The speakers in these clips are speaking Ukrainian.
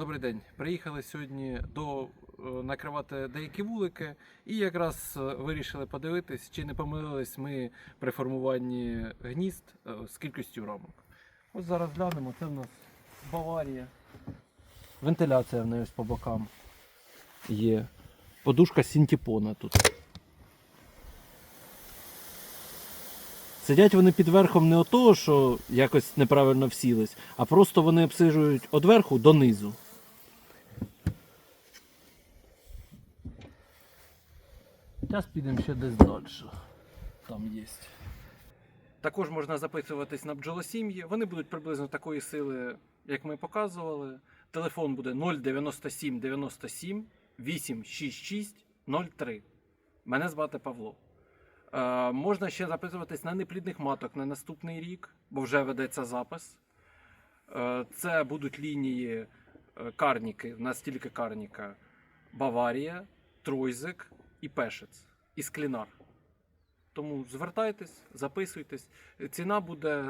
Добрий день. Приїхали сьогодні до е, накривати деякі вулики, і якраз е, вирішили подивитись, чи не помилились ми при формуванні гнізд е, з кількістю рамок. Ось зараз глянемо. Це в нас Баварія. Вентиляція в неї ось по бокам є. Подушка синтепона тут. Сидять вони під верхом не того, що якось неправильно всілись, а просто вони обсижують від верху до Зараз підемо ще десь далі. Там є. Також можна записуватись на бджолосім'ї. Вони будуть приблизно такої сили, як ми показували. Телефон буде 097 97 866 03. Мене звати Павло. Е, можна ще записуватись на неплідних маток на наступний рік, бо вже ведеться запис. Е, це будуть лінії е, карніки, в нас тільки карніка, Баварія, Тройзик і Пешець, і Склінар. Тому звертайтесь, записуйтесь. Ціна буде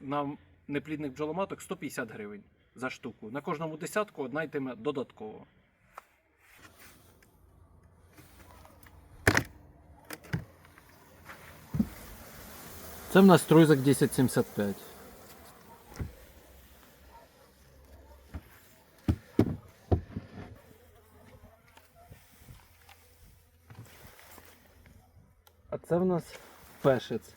на неплідних бджоломаток 150 гривень за штуку. На кожному десятку одна йтиме додатково. Це в нас Тройзик 1075. А це в нас пешець.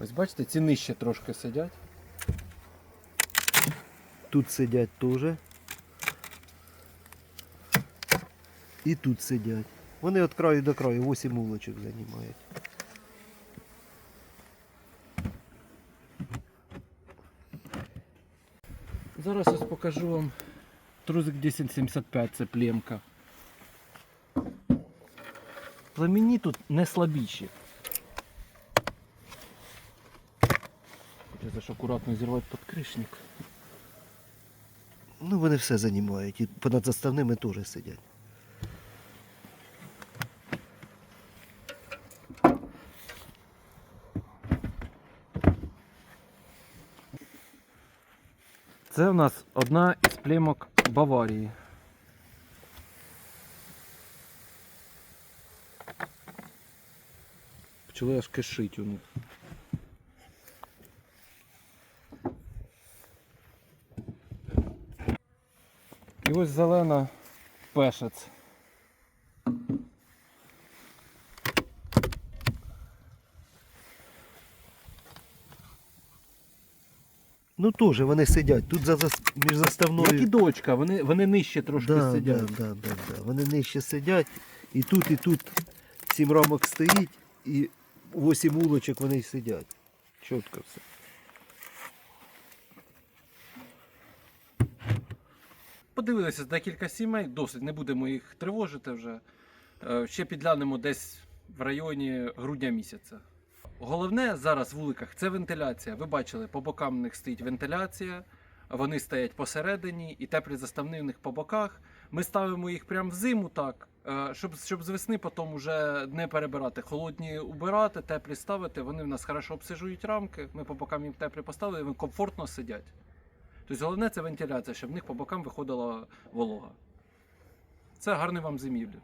Ось бачите, ці нижче трошки сидять. Тут сидять теж. І тут сидять. Вони від краю до краю 8 улочок займають. Зараз ось покажу вам трузик 1075, це племка. Пламені тут не слабіші. Треба ж акуратно зірвати підкришник. Ну вони все займають. І понад заставними теж сидять. Це у нас одна із племок Баварії. Почали аж кишить у них. І ось зелена пешець. Ну теж вони сидять. Тут за, між заставною. Як і дочка, вони, вони нижче трошки да, сидять. Да, да, да, да. Вони нижче сидять. І тут, і тут сім рамок стоїть, і 8 улочок вони сидять. Чітко все. Подивилися декілька сімей, досить, не будемо їх тривожити вже. Е, Ще підглянемо десь в районі грудня місяця. Головне зараз в вуликах це вентиляція. Ви бачили, по бокам в них стоїть вентиляція, вони стоять посередині і теплі заставни в них по боках. Ми ставимо їх прямо в зиму так, е, щоб, щоб з весни потім вже не перебирати. Холодні убирати, теплі ставити. Вони в нас хорошо обсижують рамки. Ми по бокам їм теплі поставили, вони комфортно сидять. Тобто головне це вентиляція, щоб в них по бокам виходила волога. Це гарний вам зимівлі.